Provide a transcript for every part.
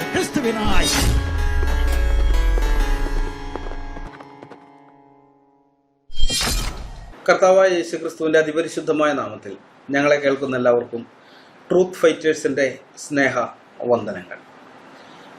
ക്രിസ്തുവിനായി. കർത്താവായ യേശുക്രിസ്തുവിന്റെ അതിപരിശുദ്ധമായ നാമത്തിൽ ഞങ്ങളെ കേൾക്കുന്ന എല്ലാവർക്കും ട്രൂത്ത് ഫൈറ്റേഴ്സിന്റെ സ്നേഹ വന്ദനങ്ങൾ.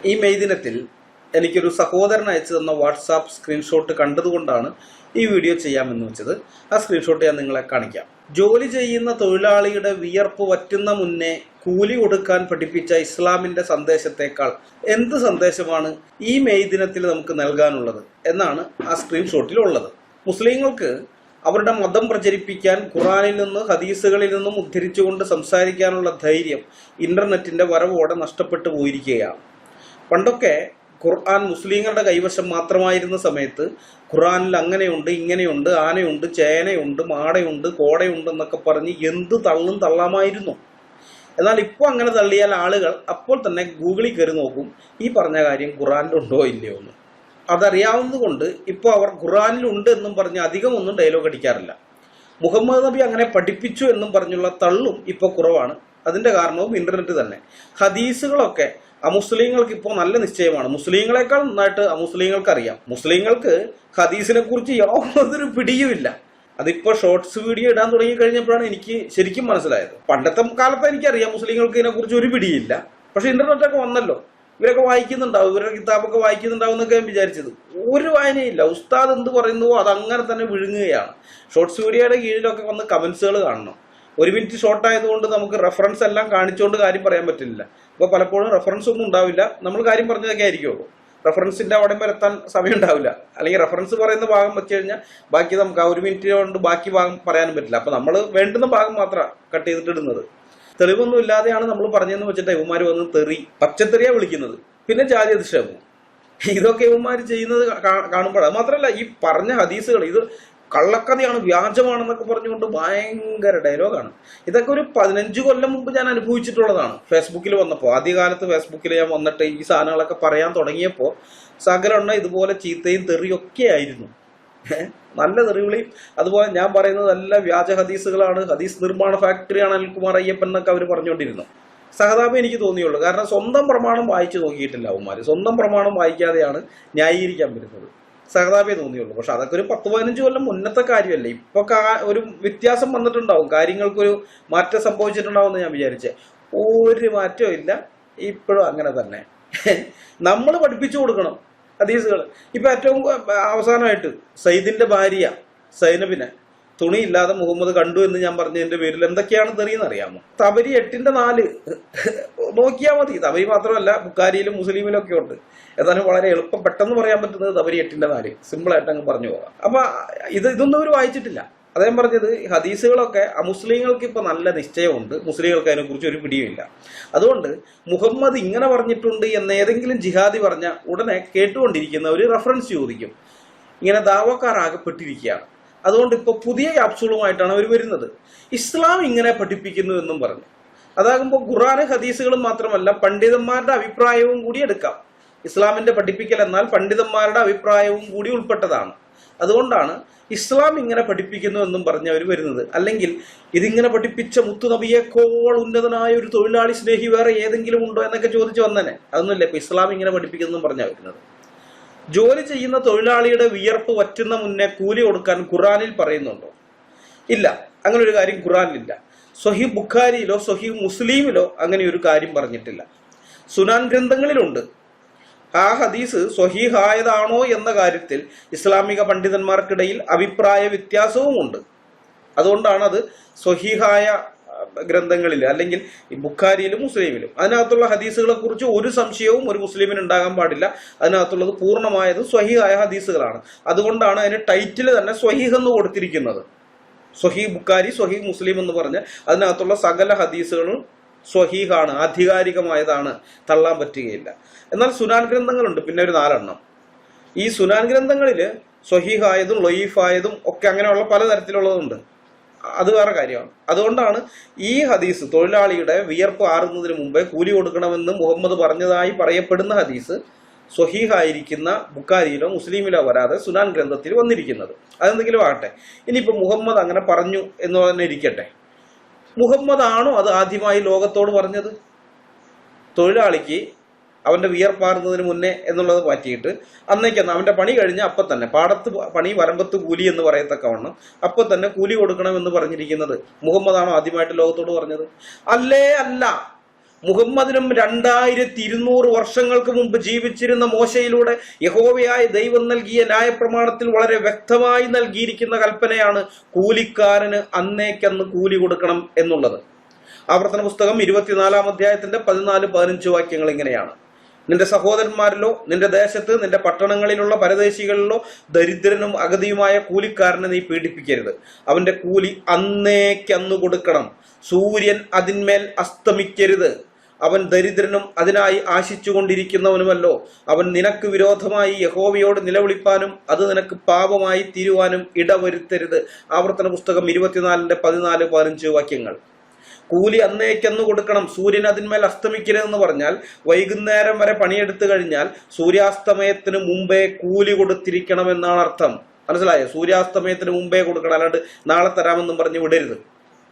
ഈ മെയ് ദിനത്തിൽ എനിക്കൊരു സഹോദരൻ അയച്ചു തന്ന വാട്സാപ്പ് സ്ക്രീൻഷോട്ട് കണ്ടതുകൊണ്ടാണ് ഈ വീഡിയോ ചെയ്യാമെന്ന് വെച്ചത്. ആ സ്ക്രീൻഷോട്ട് ഞാൻ നിങ്ങളെ കാണിക്കാം. ജോലി ചെയ്യുന്ന തൊഴിലാളിയുടെ വിയർപ്പ് വറ്റുന്ന മുന്നേ കൂലി കൊടുക്കാൻ പഠിപ്പിച്ച ഇസ്ലാമിന്റെ സന്ദേശത്തെക്കാൾ എന്ത് സന്ദേശമാണ് ഈ മെയ് ദിനത്തിൽ നമുക്ക് നൽകാനുള്ളത് എന്നാണ് ആ സ്ക്രീൻഷോട്ടിൽ ഉള്ളത് മുസ്ലിങ്ങൾക്ക് അവരുടെ മതം പ്രചരിപ്പിക്കാൻ ഖുറാനിൽ നിന്ന് ഹദീസുകളിൽ നിന്നും ഉദ്ധരിച്ചുകൊണ്ട് സംസാരിക്കാനുള്ള ധൈര്യം ഇന്റർനെറ്റിന്റെ വരവോടെ നഷ്ടപ്പെട്ടു പോയിരിക്കുകയാണ്. പണ്ടൊക്കെ ഖുർആൻ മുസ്ലിങ്ങളുടെ കൈവശം മാത്രമായിരുന്ന സമയത്ത് ഖുർആനിൽ അങ്ങനെയുണ്ട് ഇങ്ങനെയുണ്ട് ആനയുണ്ട് ചേനയുണ്ട് മാടയുണ്ട് കോടയുണ്ട് എന്നൊക്കെ പറഞ്ഞ് എന്ത് തള്ളും തള്ളാമായിരുന്നു. എന്നാൽ ഇപ്പോൾ അങ്ങനെ തള്ളിയാൽ ആളുകൾ അപ്പോൾ തന്നെ ഗൂഗിളിൽ കയറി നോക്കും ഈ പറഞ്ഞ കാര്യം ഖുറാനിലുണ്ടോ ഇല്ലയോ എന്ന്. അതറിയാവുന്നത് കൊണ്ട് ഇപ്പോൾ അവർ ഖുറാനിലുണ്ട് എന്നും പറഞ്ഞ് അധികം ഒന്നും ഡയലോഗ് അടിക്കാറില്ല. മുഹമ്മദ് നബി അങ്ങനെ പഠിപ്പിച്ചു എന്നും പറഞ്ഞുള്ള തള്ളും ഇപ്പോൾ കുറവാണ്. അതിന്റെ കാരണവും ഇന്റർനെറ്റ് തന്നെ. ഹദീസുകളൊക്കെ അമുസ്ലിങ്ങൾക്ക് ഇപ്പോൾ നല്ല നിശ്ചയമാണ്. മുസ്ലിങ്ങളെക്കാൾ നന്നായിട്ട് അമുസ്ലിങ്ങൾക്ക് അറിയാം. മുസ്ലിങ്ങൾക്ക് ഹദീസിനെ കുറിച്ച് യാതൊരു പിടിയുമില്ല. അതിപ്പോ ഷോർട്സ് വീഡിയോ ഇടാൻ തുടങ്ങി കഴിഞ്ഞപ്പോഴാണ് എനിക്ക് ശരിക്കും മനസ്സിലായത്. പണ്ടത്തെ കാലത്ത് എനിക്കറിയാം മുസ്ലിങ്ങൾക്ക് ഇതിനെ കുറിച്ച് ഒരു പിടിയില്ല. പക്ഷെ ഇന്റർനെറ്റ് ഒക്കെ വന്നല്ലോ. ഇവരൊക്കെ വായിക്കുന്നുണ്ടാവും. ഇവരുടെ കിതാബൊക്കെ വായിക്കുന്നുണ്ടാവും എന്നൊക്കെ ഞാൻ വിചാരിച്ചത്. ഒരു വായനയില്ല ഉസ്താദ് എന്ത് പറയുന്നുവോ അത് അങ്ങനെ തന്നെ വിഴുങ്ങുകയാണ്. ഷോർട്സ് വീഡിയോയുടെ കീഴിലൊക്കെ വന്ന് കമന്റ്സുകൾ കാണണം. ഒരു മിനിറ്റ് ഷോർട്ട് ആയതുകൊണ്ട് നമുക്ക് റെഫറൻസ് എല്ലാം കാണിച്ചുകൊണ്ട് കാര്യം പറയാൻ പറ്റില്ല. അപ്പോൾ പലപ്പോഴും റെഫറൻസ് ഒന്നും ഉണ്ടാവില്ല. നമ്മൾ കാര്യം പറഞ്ഞതൊക്കെ ആയിരിക്കുള്ളൂ റെഫറൻസിന്റെ അവിടെ വരെ എത്താൻ സമയം ഉണ്ടാവില്ല. അല്ലെങ്കിൽ റെഫറൻസ് പറയുന്ന ഭാഗം വെച്ച് കഴിഞ്ഞാൽ ബാക്കി നമുക്ക് ആ ഒരു മിനിറ്റ് കൊണ്ട് ബാക്കി ഭാഗം പറയാനും പറ്റില്ല. അപ്പോൾ നമ്മൾ വേണ്ടുന്ന ഭാഗം മാത്രമാണ് കട്ട് ചെയ്തിട്ട് ഇടുന്നത്. തെളിവൊന്നും ഇല്ലാതെയാണ് നമ്മൾ പറഞ്ഞതെന്ന് വെച്ചിട്ട് ഇവന്മാർ വന്ന് തെറി പച്ചത്തെറിയാണ് വിളിക്കുന്നത്. പിന്നെ ജാതി അധിക്ഷേപം ഇതൊക്കെ ഇവന്മാർ ചെയ്യുന്നത് കാണുമ്പോഴാണ് മാത്രമല്ല ഈ പറഞ്ഞ ഹദീസുകൾ ഇത് കള്ളക്കഥയാണ് വ്യാജമാണെന്നൊക്കെ പറഞ്ഞുകൊണ്ട് ഭയങ്കര ഡയലോഗാണ് ഇതൊക്കെ ഒരു പതിനഞ്ച് കൊല്ലം മുമ്പ് ഞാൻ അനുഭവിച്ചിട്ടുള്ളതാണ്. ഫേസ്ബുക്കിൽ വന്നപ്പോൾ ആദ്യകാലത്ത് ഫേസ്ബുക്കിൽ ഞാൻ വന്നിട്ട് ഈ സാധനങ്ങളൊക്കെ പറയാൻ തുടങ്ങിയപ്പോൾ സകലെണ്ണ ഇതുപോലെ ചീത്തയും തെറിയൊക്കെ ആയിരുന്നു. നല്ല തെറിവിളിയും. അതുപോലെ ഞാൻ പറയുന്നത് നല്ല വ്യാജ ഹദീസുകളാണ്. ഹദീസ് നിർമ്മാണ ഫാക്ടറിയാണ് അനിൽകുമാർ അയ്യപ്പൻ എന്നൊക്കെ അവർ പറഞ്ഞുകൊണ്ടിരുന്നു സഹതാപം എനിക്ക് തോന്നിയുള്ളൂ. കാരണം സ്വന്തം പ്രമാണം വായിച്ചു നോക്കിയിട്ടില്ല അവന്മാർ സ്വന്തം പ്രമാണം വായിക്കാതെയാണ് ന്യായീകരിക്കാൻ പറ്റുന്നത്. സഹതാപേ തോന്നിയുള്ളൂ. പക്ഷെ അതൊക്കെ ഒരു പത്ത് പതിനഞ്ച് കൊല്ലം മുന്നത്തെ കാര്യമല്ലേ. ഇപ്പൊ ഒരു വ്യത്യാസം വന്നിട്ടുണ്ടാവും. കാര്യങ്ങൾക്കൊരു മാറ്റം സംഭവിച്ചിട്ടുണ്ടാവും എന്ന് ഞാൻ വിചാരിച്ചേ. ഒരു മാറ്റവും ഇല്ല. ഇപ്പോഴും അങ്ങനെ തന്നെ. നമ്മൾ പഠിപ്പിച്ചു കൊടുക്കണം. ഹദീസുകൾ ഇപ്പൊ ഏറ്റവും അവസാനമായിട്ട് സയ്യിദിന്റെ ഭാര്യ സൈനബിനെ തുണിയില്ലാതെ മുഹമ്മദ് കണ്ടു എന്ന് ഞാൻ പറഞ്ഞതിന്റെ പേരിൽ എന്തൊക്കെയാണ് തെറിയെന്ന് അറിയാമോ? തബരി എട്ടിന്റെ നാല് നോക്കിയാൽ മതി. തബരി മാത്രമല്ല ബുക്കാരിയിലും മുസ്ലിമിലും ഒക്കെ ഉണ്ട്. എന്നാലും വളരെ എളുപ്പം പെട്ടെന്ന് പറയാൻ പറ്റുന്നത് തബരി എട്ടിന്റെ നാല്. സിമ്പിൾ ആയിട്ട് അങ്ങ് പറഞ്ഞു പോകാം. അപ്പൊ ഇത് ഇതൊന്നും അവർ വായിച്ചിട്ടില്ല. അദ്ദേഹം പറഞ്ഞത് ഹദീസുകളൊക്കെ മുസ്ലിങ്ങൾക്ക് ഇപ്പൊ നല്ല നിശ്ചയമുണ്ട്. മുസ്ലിങ്ങൾക്ക് അതിനെക്കുറിച്ച് ഒരു പിടിയുമില്ല. അതുകൊണ്ട് മുഹമ്മദ് ഇങ്ങനെ പറഞ്ഞിട്ടുണ്ട് എന്ന് ഏതെങ്കിലും ജിഹാദി പറഞ്ഞ ഉടനെ കേട്ടുകൊണ്ടിരിക്കുന്ന ഒരു റെഫറൻസ് ചോദിക്കും. ഇങ്ങനെ ദാവക്കാരാകപ്പെട്ടിരിക്കുകയാണ്. അതുകൊണ്ട് ഇപ്പോൾ പുതിയ ക്യാപ്സൂളുമായിട്ടാണ് അവർ വരുന്നത്. ഇസ്ലാം ഇങ്ങനെ പഠിപ്പിക്കുന്നു എന്നും പറഞ്ഞു. അതാകുമ്പോൾ ഖുറാന് ഹദീസുകളും മാത്രമല്ല പണ്ഡിതന്മാരുടെ അഭിപ്രായവും കൂടി എടുക്കാം. ഇസ്ലാമിന്റെ പഠിപ്പിക്കൽ എന്നാൽ പണ്ഡിതന്മാരുടെ അഭിപ്രായവും കൂടി ഉൾപ്പെട്ടതാണ്. അതുകൊണ്ടാണ് ഇസ്ലാം ഇങ്ങനെ പഠിപ്പിക്കുന്നു എന്നും പറഞ്ഞ് അവർ വരുന്നത്. അല്ലെങ്കിൽ ഇതിങ്ങനെ പഠിപ്പിച്ച മുത്തുനബിയേക്കോൾ ഉന്നതനായ ഒരു തൊഴിലാളി സ്നേഹി വേറെ ഏതെങ്കിലും ഉണ്ടോ എന്നൊക്കെ ചോദിച്ചു വന്നേനെ. അതൊന്നുമില്ല ഇപ്പൊ ഇസ്ലാം ഇങ്ങനെ പഠിപ്പിക്കുന്നു എന്നും പറഞ്ഞാ വരുന്നത്. ജോലി ചെയ്യുന്ന തൊഴിലാളിയുടെ വിയർപ്പ് വറ്റുന്ന മുന്നേ കൂലി കൊടുക്കാൻ ഖുറാനിൽ പറയുന്നുണ്ടോ? ഇല്ല. അങ്ങനെ ഒരു കാര്യം ഖുറാനിലില്ല സ്വഹി ബുഖാരിയിലോ സ്വഹി മുസ്ലിമിലോ അങ്ങനെ ഒരു കാര്യം പറഞ്ഞിട്ടില്ല. സുനാൻ ഗ്രന്ഥങ്ങളിലുണ്ട്. ആ ഹദീസ് സ്വഹീഹായതാണോ എന്ന കാര്യത്തിൽ ഇസ്ലാമിക പണ്ഡിതന്മാർക്കിടയിൽ അഭിപ്രായ വ്യത്യാസവുമുണ്ട്. അതുകൊണ്ടാണ് അത് സ്വഹീഹായ ഗ്രന്ഥങ്ങളിൽ അല്ലെങ്കിൽ ഈ ബുഖാരിയിലും മുസ്ലിമിലും. അതിനകത്തുള്ള ഹദീസുകളെ കുറിച്ച് ഒരു സംശയവും ഒരു മുസ്ലിമിന് ഉണ്ടാകാൻ പാടില്ല. അതിനകത്തുള്ളത് പൂർണമായത് സ്വഹീഹായ ഹദീസുകളാണ്. അതുകൊണ്ടാണ് അതിന് ടൈറ്റിൽ തന്നെ സ്വഹീഹ് എന്ന് കൊടുത്തിരിക്കുന്നത്. സ്വഹീ ബുക്കാരി സ്വഹീ മുസ്ലിം എന്ന് പറഞ്ഞ് അതിനകത്തുള്ള സകല ഹദീസുകളും സ്വഹീഹാണ് ആധികാരികമായതാണ് തള്ളാൻ പറ്റുകയില്ല. എന്നാൽ സുനാൻ ഗ്രന്ഥങ്ങളുണ്ട് പിന്നെ ഒരു നാലെണ്ണം. ഈ സുനാൻ ഗ്രന്ഥങ്ങളിൽ സ്വഹീഹായതും ലൊയീഫായതും ഒക്കെ അങ്ങനെയുള്ള പലതരത്തിലുള്ളതുണ്ട്. അത് വേറെ കാര്യമാണ്. അതുകൊണ്ടാണ് ഈ ഹദീസ് തൊഴിലാളിയുടെ വിയർപ്പ് ആറുന്നതിന് മുമ്പേ കൂലി കൊടുക്കണമെന്ന് മുഹമ്മദ് പറഞ്ഞതായി പറയപ്പെടുന്ന ഹദീസ് സ്വഹീഹായിരിക്കുന്ന ബുക്കാരിയിലോ മുസ്ലിമിലോ വരാതെ സുനാൻ ഗ്രന്ഥത്തിൽ വന്നിരിക്കുന്നത്. അതെന്തെങ്കിലും ആകട്ടെ. ഇനിയിപ്പോൾ മുഹമ്മദ് അങ്ങനെ പറഞ്ഞു എന്ന് തന്നെ ഇരിക്കട്ടെ. മുഹമ്മദ് ആണോ അത് ആദ്യമായി ലോകത്തോട് പറഞ്ഞത്? തൊഴിലാളിക്ക് അവന്റെ വിയർപ്പാറുന്നതിന് മുന്നേ എന്നുള്ളത് മാറ്റിയിട്ട് അന്നേക്കന്ന് അവന്റെ പണി കഴിഞ്ഞ അപ്പം തന്നെ പാടത്ത് പണി വരമ്പത്ത് കൂലി എന്ന് പറയത്തക്കവണ്ണം അപ്പം തന്നെ കൂലി കൊടുക്കണം എന്ന് പറഞ്ഞിരിക്കുന്നത്. മുഹമ്മദാണോ ആദ്യമായിട്ട് ലോകത്തോട് പറഞ്ഞത്? അല്ലേ അല്ല. മുഹമ്മദിനും രണ്ടായിരത്തി ഇരുന്നൂറ് വർഷങ്ങൾക്ക് മുമ്പ് ജീവിച്ചിരുന്ന മോശയിലൂടെ യഹോവയായ ദൈവം നൽകിയ ന്യായപ്രമാണത്തിൽ വളരെ വ്യക്തമായി നൽകിയിരിക്കുന്ന കൽപ്പനയാണ് കൂലിക്കാരന് അന്നേക്കന്ന് കൂലി കൊടുക്കണം എന്നുള്ളത്. ആവർത്തന പുസ്തകം ഇരുപത്തിനാലാം അധ്യായത്തിന്റെ പതിനാല് പതിനഞ്ച് വാക്യങ്ങൾ ഇങ്ങനെയാണ്. നിന്റെ സഹോദരന്മാരിലോ നിന്റെ ദേശത്ത് നിന്റെ പട്ടണങ്ങളിലുള്ള പരദേശികളിലോ ദരിദ്രനും അഗതിയുമായ കൂലിക്കാരനെ നീ പീഡിപ്പിക്കരുത്. അവന്റെ കൂലി അന്നേക്കന്നു കൊടുക്കണം. സൂര്യൻ അതിന്മേൽ അസ്തമിക്കരുത്. അവൻ ദരിദ്രനും അതിനായി ആശിച്ചുകൊണ്ടിരിക്കുന്നവനുമല്ലോ. അവൻ നിനക്ക് വിരോധമായി യഹോവയോട് നിലവിളിപ്പാനും അത് നിനക്ക് പാപമായി തീരുവാനും ഇടവരുത്തരുത്. ആവർത്തന പുസ്തകം ഇരുപത്തിനാലിന്റെ പതിനാല് പതിനഞ്ച് വാക്യങ്ങൾ. കൂലി അന്നേക്കെന്ന് കൊടുക്കണം. സൂര്യൻ അതിന്മേൽ അസ്തമിക്കരുതെന്ന് പറഞ്ഞാൽ വൈകുന്നേരം വരെ പണിയെടുത്തു കഴിഞ്ഞാൽ സൂര്യാസ്തമയത്തിന് മുമ്പേ കൂലി കൊടുത്തിരിക്കണം എന്നാണ് അർത്ഥം. മനസ്സിലായോ? സൂര്യാസ്തമയത്തിന് മുമ്പേ കൊടുക്കണം. അല്ലാണ്ട് നാളെ തരാമെന്നും പറഞ്ഞ് വിടരുത്.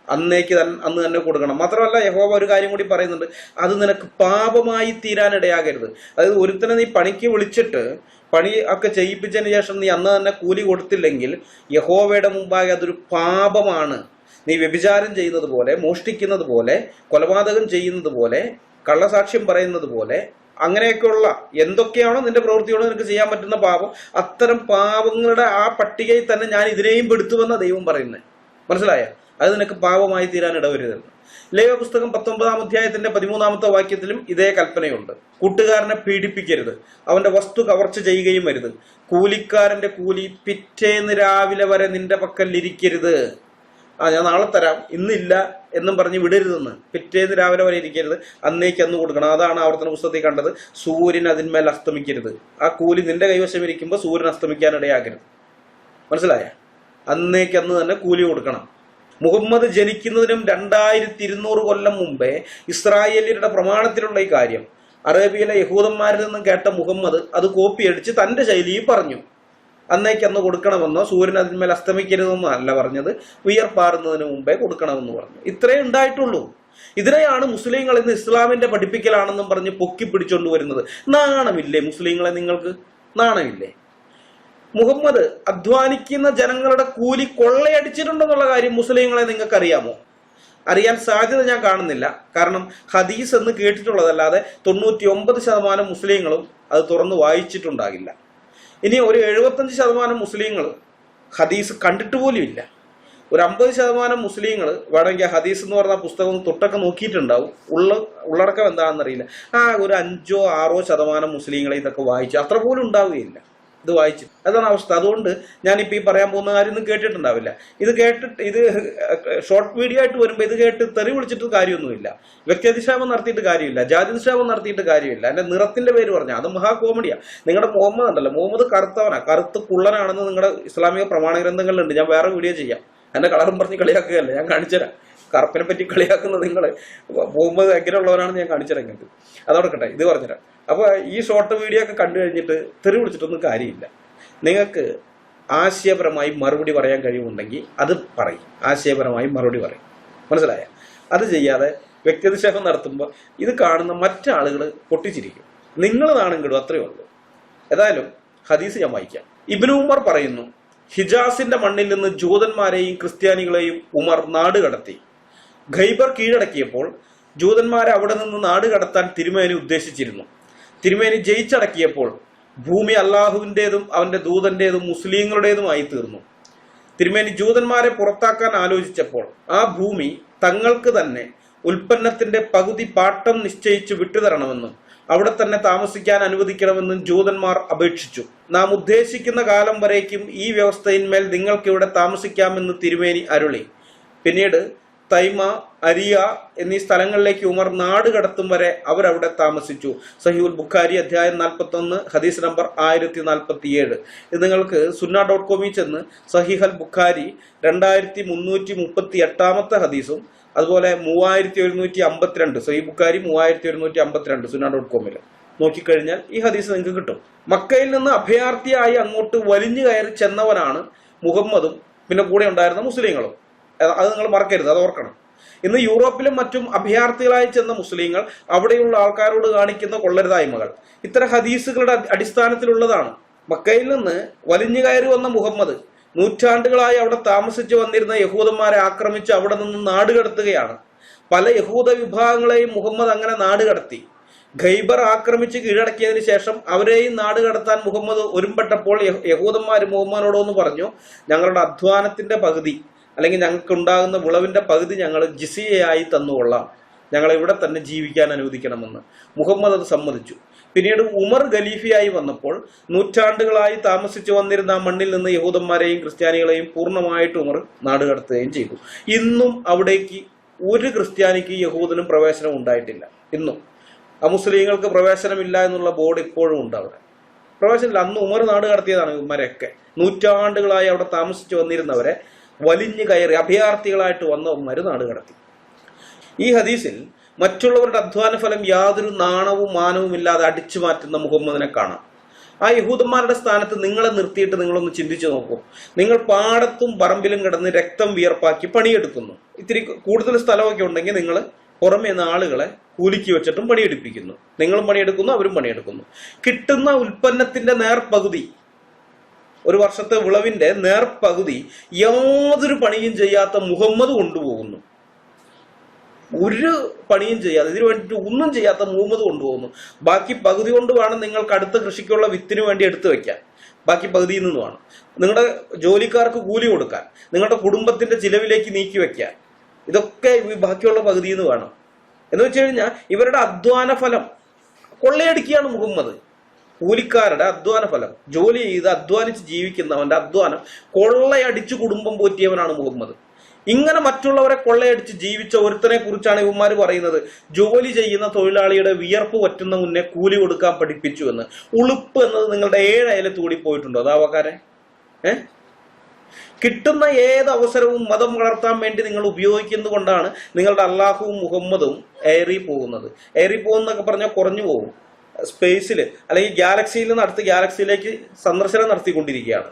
അന്നേക്ക് തന്നെ അന്ന് തന്നെ കൊടുക്കണം. മാത്രമല്ല യഹോബ ഒരു കാര്യം കൂടി പറയുന്നുണ്ട്. അത് നിനക്ക് പാപമായി തീരാൻ ഇടയാകരുത് അതായത് ഒരുത്തനെ നീ പണിക്ക് വിളിച്ചിട്ട് പണി ഒക്കെ ചെയ്യിപ്പിച്ചതിന് ശേഷം നീ അന്ന് തന്നെ കൂലി കൊടുത്തില്ലെങ്കിൽ യഹോവയുടെ മുമ്പാകെ അതൊരു പാപമാണ്. നീ വ്യഭിചാരം ചെയ്യുന്നത് പോലെ മോഷ്ടിക്കുന്നത് പോലെ കൊലപാതകം ചെയ്യുന്നത് പോലെ കള്ളസാക്ഷ്യം പറയുന്നത് പോലെ അങ്ങനെയൊക്കെയുള്ള എന്തൊക്കെയാണോ നിന്റെ പ്രവൃത്തിയോട് നിനക്ക് ചെയ്യാൻ പറ്റുന്ന പാപം അത്തരം പാപങ്ങളുടെ ആ പട്ടികയിൽ തന്നെ ഞാൻ ഇതിനെയും പെടുത്തുവെന്ന ദൈവം പറയുന്നത്. മനസ്സിലായ? അത് നിനക്ക് പാപമായി തീരാൻ ഇടവരുതെന്ന് ലേവ പുസ്തകം പത്തൊമ്പതാം അധ്യായത്തിന്റെ പതിമൂന്നാമത്തെ വാക്യത്തിലും ഇതേ കൽപ്പനയുണ്ട്. കൂട്ടുകാരനെ പീഡിപ്പിക്കരുത്. അവന്റെ വസ്തു കവർച്ച ചെയ്യുകയും വരുത് കൂലിക്കാരന്റെ കൂലി പിറ്റേന്ന് രാവിലെ വരെ നിന്റെ പക്കൽ ഇരിക്കരുത് ആ ഞാൻ നാളെ തരാം. ഇന്നില്ല എന്നും പറഞ്ഞ് വിടരുതെന്ന്. പിറ്റേന്ന് രാവിലെ വരെ ഇരിക്കരുത്. അന്നേക്ക് അന്ന് കൊടുക്കണം. അതാണ് ആവർത്തന പുസ്തകത്തിൽ കണ്ടത്. സൂര്യൻ അതിന്മേൽ അസ്തമിക്കരുത്. ആ കൂലി നിന്റെ കൈവശം ഇരിക്കുമ്പോൾ സൂര്യൻ അസ്തമിക്കാൻ ഇടയാകരുത്. മനസ്സിലായ? അന്നേക്ക് അന്ന് തന്നെ കൂലി കൊടുക്കണം. മുഹമ്മദ് ജനിക്കുന്നതിനും രണ്ടായിരത്തി ഇരുന്നൂറ് കൊല്ലം മുമ്പേ ഇസ്രായേലിയരുടെ പ്രമാണത്തിലുള്ള ഈ കാര്യം. അറേബ്യയിലെ യഹൂദന്മാരിൽ നിന്നും കേട്ട മുഹമ്മദ് അത് കോപ്പി അടിച്ച് തന്റെ ശൈലിയിൽ പറഞ്ഞു. അന്നേക്ക് അന്ന് കൊടുക്കണമെന്നോ സൂര്യൻ അതിന്മേൽ അസ്തമിക്കരുതെന്നോ അല്ല പറഞ്ഞത്. വിയർപ്പാറുന്നതിന് മുമ്പേ കൊടുക്കണമെന്ന് പറഞ്ഞു. ഇത്രേ ഉണ്ടായിട്ടുള്ളൂ. ഇതിനെയാണ് മുസ്ലിങ്ങൾ ഇന്ന് ഇസ്ലാമിന്റെ പഠിപ്പിക്കലാണെന്നും പറഞ്ഞ് പൊക്കി പിടിച്ചോണ്ട് വരുന്നത്. നാണമില്ലേ മുസ്ലിങ്ങളെ നിങ്ങൾക്ക്? നാണമില്ലേ? മുഹമ്മദ് അധ്വാനിക്കുന്ന ജനങ്ങളുടെ കൂലി കൊള്ളയടിച്ചിട്ടുണ്ടെന്നുള്ള കാര്യം മുസ്ലിങ്ങളെ നിങ്ങൾക്ക് അറിയാമോ അറിയാൻ സാധ്യത ഞാൻ കാണുന്നില്ല. കാരണം ഹദീസ് എന്ന് കേട്ടിട്ടുള്ളതല്ലാതെ തൊണ്ണൂറ്റി ഒമ്പത് ശതമാനം മുസ്ലിങ്ങളും അത് തുറന്ന് വായിച്ചിട്ടുണ്ടാകില്ല. ഇനി ഒരു എഴുപത്തഞ്ച് ശതമാനം മുസ്ലിങ്ങൾ ഹദീസ് കണ്ടിട്ട് പോലും ഇല്ല. ഒരു അമ്പത് ശതമാനം മുസ്ലിങ്ങൾ വേണമെങ്കിൽ ഹദീസ് എന്ന് പറഞ്ഞ പുസ്തകം തൊട്ടൊക്കെ നോക്കിയിട്ടുണ്ടാവും. ഉള്ള ഉള്ളടക്കം എന്താണെന്നറിയില്ല. ആ ഒരു അഞ്ചോ ആറോ ശതമാനം മുസ്ലിങ്ങളെ ഇതൊക്കെ വായിച്ചു അത്ര പോലും ഉണ്ടാവുകയില്ല. ഇത് വായിച്ചു. അതാണ് അവസ്ഥ. അതുകൊണ്ട് ഞാനിപ്പോൾ ഈ പറയാൻ പോകുന്ന കാര്യം ഒന്നും കേട്ടിട്ടുണ്ടാവില്ല. ഇത് കേട്ടിട്ട് ഇത് ഷോർട്ട് വീഡിയോ ആയിട്ട് വരുമ്പോൾ ഇത് കേട്ട് തെറി വിളിച്ചിട്ട് കാര്യമൊന്നുമില്ല. വ്യക്തിയധിക്ഷേപം നടത്തിയിട്ട് കാര്യമില്ല. ജാതിനിക്ഷേപം നടത്തിയിട്ട് കാര്യമില്ല. എന്റെ നിറത്തിന്റെ പേര് പറഞ്ഞാൽ അത് മഹാ കോമഡിയാണ് നിങ്ങളുടെ മുഹമ്മദ് ഉണ്ടല്ലോ. മുഹമ്മദ് കറുത്തവനാണ് കറുത്ത് കുള്ളനാണെന്ന് നിങ്ങളുടെ ഇസ്ലാമിക പ്രമാണ ഗ്രന്ഥങ്ങളിലുണ്ട്. ഞാൻ വേറെ വീഡിയോ ചെയ്യാം. എന്റെ കളറും പറഞ്ഞ് കളിയാക്കുകയല്ല. ഞാൻ കാണിച്ചുതരാം. കറുപ്പിനെ പറ്റി കളിയാക്കുന്ന നിങ്ങൾ പോകുമ്പോൾ എങ്ങനെയുള്ളവരാണെന്ന് ഞാൻ കാണിച്ചിറങ്ങിയത് നിങ്ങൾക്ക് അതോടെ കട്ടെ ഇത് പറഞ്ഞുതരാം. അപ്പൊ ഈ ഷോർട്ട് വീഡിയോ ഒക്കെ കണ്ടു കഴിഞ്ഞിട്ട് തെറി വിളിച്ചിട്ടൊന്നും കാര്യമില്ല. നിങ്ങൾക്ക് ആശയപരമായി മറുപടി പറയാൻ കഴിവുണ്ടെങ്കിൽ അത് പറയും. ആശയപരമായി മറുപടി പറയും. മനസ്സിലായ? അത് ചെയ്യാതെ വ്യക്തിനിഷേധം നടത്തുമ്പോൾ ഇത് കാണുന്ന മറ്റാളുകൾ പൊട്ടിച്ചിരിക്കും. നാണം കിടും അത്രയേ ഉള്ളൂ. ഏതായാലും ഹദീസ് ഞാൻ വായിക്കാം. ഇബ്നു ഉമർ പറയുന്നു ഹിജാസിന്റെ മണ്ണിൽ നിന്ന് ജൂതന്മാരെയും ക്രിസ്ത്യാനികളെയും ഉമർ നാട് കടത്തി ഖൈബർ കീഴടക്കിയപ്പോൾ ജൂതന്മാരെ അവിടെ നിന്ന് നാട് കടത്താൻ തിരുമേനി ഉദ്ദേശിച്ചിരുന്നു. തിരുമേനി ജയിച്ചടക്കിയപ്പോൾ ഭൂമി അള്ളാഹുവിന്റെതും അവന്റെ ദൂതന്റെതും മുസ്ലിങ്ങളുടേതുമായി തീർന്നു തിരുമേനി ജൂതന്മാരെ പുറത്താക്കാൻ ആലോചിച്ചപ്പോൾ ആ ഭൂമി തങ്ങൾക്ക് തന്നെ ഉൽപ്പന്നത്തിന്റെ പകുതി പാട്ടം നിശ്ചയിച്ചു വിട്ടുതരണമെന്നും അവിടെ തന്നെ താമസിക്കാൻ അനുവദിക്കണമെന്നും ജൂതന്മാർ അപേക്ഷിച്ചു. നാം ഉദ്ദേശിക്കുന്ന കാലം വരേക്കും ഈ വ്യവസ്ഥയിന്മേൽ നിങ്ങൾക്ക് ഇവിടെ താമസിക്കാമെന്ന് തിരുമേനി അരുളി. പിന്നീട് തൈമ അരിയ എന്നീ സ്ഥലങ്ങളിലേക്ക് ഉമർ നാട് കടത്തും വരെ അവരവിടെ താമസിച്ചു. സഹീബുൽ ബുഖാരി അധ്യായം നാൽപ്പത്തി ഒന്ന് ഹദീസ് നമ്പർ ആയിരത്തി നാൽപ്പത്തി ഏഴ് ഇത് നിങ്ങൾക്ക് സുന്ന ഡോട്ട് കോമിൽ ചെന്ന് സഹിഹൽ ബുഖാരി രണ്ടായിരത്തി മുന്നൂറ്റി മുപ്പത്തി എട്ടാമത്തെ ഹദീസും അതുപോലെ മൂവായിരത്തി ഒരുന്നൂറ്റി അമ്പത്തിരണ്ട് സഹി ബുഖാരി മൂവായിരത്തി ഒരുന്നൂറ്റി അമ്പത്തിരണ്ട് സുന്ന ഡോട്ട് കോമിൽ നോക്കിക്കഴിഞ്ഞാൽ ഈ ഹദീസ് നിങ്ങൾക്ക് കിട്ടും. മക്കയിൽ നിന്ന് അഭയാർത്ഥിയായി അങ്ങോട്ട് വലിഞ്ഞു കയറി ചെന്നവനാണ് മുഹമ്മദും പിന്നെ കൂടെ ഉണ്ടായിരുന്ന മുസ്ലിങ്ങളും. അത് നിങ്ങൾ മറക്കരുത് അത് ഓർക്കണം. ഇന്ന് യൂറോപ്പിലും മറ്റും അഭയാർത്ഥികളായി ചെന്ന മുസ്ലിങ്ങൾ അവിടെയുള്ള ആൾക്കാരോട് കാണിക്കുന്ന കൊള്ളരുതായ്മകൾ. ഇത്തരം ഹദീസുകളുടെ അടിസ്ഥാനത്തിലുള്ളതാണ്. മക്കയിൽ നിന്ന് വലിഞ്ഞു കയറി വന്ന മുഹമ്മദ് നൂറ്റാണ്ടുകളായി അവിടെ താമസിച്ചു വന്നിരുന്ന യഹൂദന്മാരെ ആക്രമിച്ച് അവിടെ നിന്ന് നാടുകടത്തുകയാണ് പല യഹൂദ വിഭാഗങ്ങളെയും മുഹമ്മദ് അങ്ങനെ നാടുകടത്തി ഖൈബർ ആക്രമിച്ച് കീഴടക്കിയതിന് ശേഷം അവരെയും നാട് കടത്താൻ മുഹമ്മദ് ഒരുമ്പെട്ടപ്പോൾ യഹ- യഹൂദന്മാർ മുഹമ്മദിനോടൊന്ന് പറഞ്ഞു ഞങ്ങളുടെ അധ്വാനത്തിന്റെ പകുതി അല്ലെങ്കിൽ ഞങ്ങൾക്ക് ഉണ്ടാകുന്ന വിളവിന്റെ പകുതി ഞങ്ങൾ ജിസിയയായി തന്നുകൊള്ളാം. ഞങ്ങളെ ഇവിടെ തന്നെ ജീവിക്കാൻ അനുവദിക്കണമെന്ന്. മുഹമ്മദ് അത് സമ്മതിച്ചു. പിന്നീട് ഉമർ ഖലീഫയായി വന്നപ്പോൾ നൂറ്റാണ്ടുകളായി താമസിച്ചു വന്നിരുന്ന ആ മണ്ണിൽ നിന്ന് യഹൂദന്മാരെയും ക്രിസ്ത്യാനികളെയും പൂർണമായിട്ട് ഉമർ നാടുകടത്തുകയും ചെയ്തു. ഇന്നും അവിടേക്ക് ഒരു ക്രിസ്ത്യാനിക്ക് യഹൂദനും പ്രവേശനം ഉണ്ടായിട്ടില്ല. ഇന്നും. അമുസ്ലിങ്ങൾക്ക് പ്രവേശനമില്ല എന്നുള്ള ബോർഡ് ഇപ്പോഴും ഉണ്ട് അവിടെ. പ്രവേശനമില്ല. അന്ന് ഉമർ നാട് കടത്തിയതാണ് ഉമ്മരൊക്കെ നൂറ്റാണ്ടുകളായി അവിടെ താമസിച്ചു വന്നിരുന്നവരെ വലിഞ്ഞു കയറി അഭയാർത്ഥികളായിട്ട് വന്ന നാട് കടത്തി. ഈ ഹദീസിൽ മറ്റുള്ളവരുടെ അധ്വാന ഫലം യാതൊരു നാണവും മാനവും ഇല്ലാതെ അടിച്ചു മാറ്റുന്ന മുഹമ്മദിനെ കാണാം. ആ യഹൂദന്മാരുടെ സ്ഥാനത്ത് നിങ്ങളെ നിർത്തിയിട്ട് നിങ്ങളൊന്ന് ചിന്തിച്ചു നോക്കൂ. നിങ്ങൾ പാടത്തും പറമ്പിലും കിടന്ന് രക്തം വിയർപ്പാക്കി പണിയെടുക്കുന്നു. ഇത്തിരി കൂടുതൽ സ്ഥലമൊക്കെ ഉണ്ടെങ്കിൽ നിങ്ങൾ പുറമേ നിന്ന് ആളുകളെ കൂലിക്ക് വെച്ചിട്ടും പണിയെടുപ്പിക്കുന്നു. നിങ്ങളും പണിയെടുക്കുന്നു അവരും പണിയെടുക്കുന്നു. കിട്ടുന്ന ഉൽപ്പന്നത്തിന്റെ നേർപകുതി ഒരു വർഷത്തെ വിളവിന്റെ നേർപകുതി യാതൊരു പണിയും ചെയ്യാത്ത മുഹമ്മദ് കൊണ്ടുപോകുന്നു. ഒരു പണിയും ചെയ്യാതെ ഇതിനു വേണ്ടിയിട്ട് ഒന്നും ചെയ്യാത്ത മുഹമ്മദ് കൊണ്ടുപോകുന്നു. ബാക്കി പകുതി കൊണ്ട് വേണം നിങ്ങൾക്ക് അടുത്ത കൃഷിക്കുള്ള വിത്തിന് വേണ്ടി എടുത്തു വെക്കാൻ. ബാക്കി പകുതിയിൽ നിന്ന് വേണം. നിങ്ങളുടെ ജോലിക്കാർക്ക് കൂലി കൊടുക്കാൻ നിങ്ങളുടെ കുടുംബത്തിന്റെ ചിലവിലേക്ക് നീക്കി വെക്കാൻ. ഇതൊക്കെ ബാക്കിയുള്ള പകുതിയിൽ നിന്ന് വേണം. എന്ന് വെച്ച് കഴിഞ്ഞാൽ ഇവരുടെ അധ്വാന ഫലം കൊള്ളയടിക്കുകയാണ് മുഹമ്മദ്. കൂലിക്കാരുടെ അധ്വാന ഫലം. ജോലി ചെയ്ത് അധ്വാനിച്ച് ജീവിക്കുന്നവന്റെ അധ്വാനം കൊള്ളയടിച്ച് കുടുംബം പോറ്റിയവനാണ് മുഹമ്മദ്. ഇങ്ങനെ മറ്റുള്ളവരെ കൊള്ളയടിച്ച് ജീവിച്ച ഒരുത്തനെ കുറിച്ചാണ് ഇവന്മാർ പറയുന്നത്. ജോലി ചെയ്യുന്ന തൊഴിലാളിയുടെ വിയർപ്പ് പറ്റുന്ന മുന്നേ കൂലി കൊടുക്കാൻ പഠിപ്പിച്ചു എന്ന്. ഉളുപ്പ് എന്നത് നിങ്ങളുടെ ഏഴ് അയലത്ത് കൂടി പോയിട്ടുണ്ടോ? അതാവക്കാരെ ഏ? കിട്ടുന്ന ഏത് അവസരവും മതം വളർത്താൻ വേണ്ടി നിങ്ങൾ ഉപയോഗിക്കുന്നത് കൊണ്ടാണ് നിങ്ങളുടെ അള്ളാഹുവും മുഹമ്മദും ഏറി പോകുന്നത് ഏറി പോകുന്നൊക്കെ പറഞ്ഞാൽ കുറഞ്ഞു പോകും. സ്പേസിൽ അല്ലെങ്കിൽ ഗാലക്സിയിൽ നിന്ന് അടുത്ത ഗാലക്സിയിലേക്ക് സന്ദർശനം നടത്തിക്കൊണ്ടിരിക്കുകയാണ്.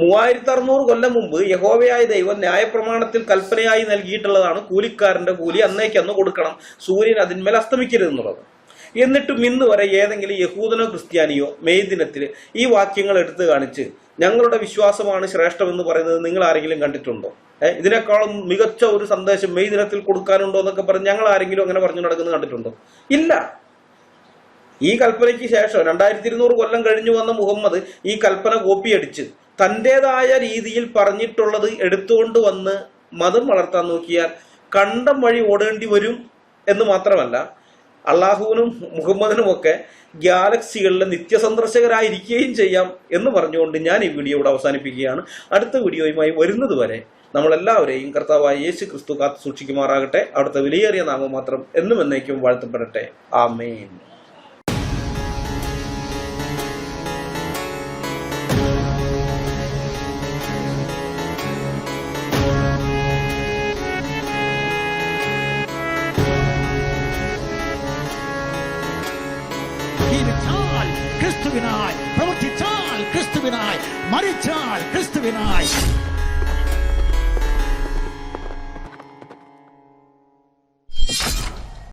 മൂവായിരത്തി അറുന്നൂറ് കൊല്ലം മുമ്പ് യഹോവയായ ദൈവം ന്യായപ്രമാണത്തിൽ കൽപ്പനയായി നൽകിയിട്ടുള്ളതാണ് കൂലിക്കാരന്റെ കൂലി. അന്നേക്ക് അന്ന് കൊടുക്കണം. സൂര്യൻ അതിന്മേൽ അസ്തമിക്കരുത് എന്നുള്ളത് എന്നിട്ടും ഇന്ന് വരെ ഏതെങ്കിലും യഹൂദനോ ക്രിസ്ത്യാനിയോ മെയ് ദിനത്തിൽ ഈ വാക്യങ്ങൾ എടുത്തു കാണിച്ച് ഞങ്ങളുടെ വിശ്വാസമാണ് ശ്രേഷ്ഠമെന്ന് പറയുന്നത് നിങ്ങൾ ആരെങ്കിലും കണ്ടിട്ടുണ്ടോ? ഇതിനേക്കാളും മികച്ച ഒരു സന്ദേശം മെയ് ദിനത്തിൽ കൊടുക്കാനുണ്ടോ എന്നൊക്കെ പറഞ്ഞ് ഞങ്ങൾ ആരെങ്കിലും അങ്ങനെ പറഞ്ഞു നടക്കുന്നത് കണ്ടിട്ടുണ്ടോ? ഇല്ല. ഈ കൽപ്പനയ്ക്ക് ശേഷം രണ്ടായിരത്തി ഇരുന്നൂറ് കൊല്ലം കഴിഞ്ഞു വന്ന മുഹമ്മദ് ഈ കൽപ്പന കോപ്പിയടിച്ച് തന്റെതായ രീതിയിൽ പറഞ്ഞിട്ടുള്ളത് എടുത്തുകൊണ്ട് വന്ന് മതം വളർത്താൻ നോക്കിയാൽ കണ്ടം വഴി ഓടേണ്ടി വരും എന്ന് മാത്രമല്ല അള്ളാഹുവിനും മുഹമ്മദിനും ഒക്കെ ഗാലക്സികളിലെ നിത്യസന്ദർശകരായിരിക്കുകയും ചെയ്യാം എന്ന് പറഞ്ഞുകൊണ്ട് ഞാൻ ഈ വീഡിയോ ഇവിടെ അവസാനിപ്പിക്കുകയാണ്. അടുത്ത വീഡിയോയുമായി വരുന്നത് വരെ നമ്മളെല്ലാവരെയും കർത്താവായ യേശു ക്രിസ്തു കാത്തു സൂക്ഷിക്കുമാറാകട്ടെ അവിടുത്തെ വിലയേറിയ നാമം മാത്രം എന്നും എന്നേക്കും വാഴ്ത്തപ്പെടട്ടെ. ആമേൻ. ക്രിസ്തുവിനായി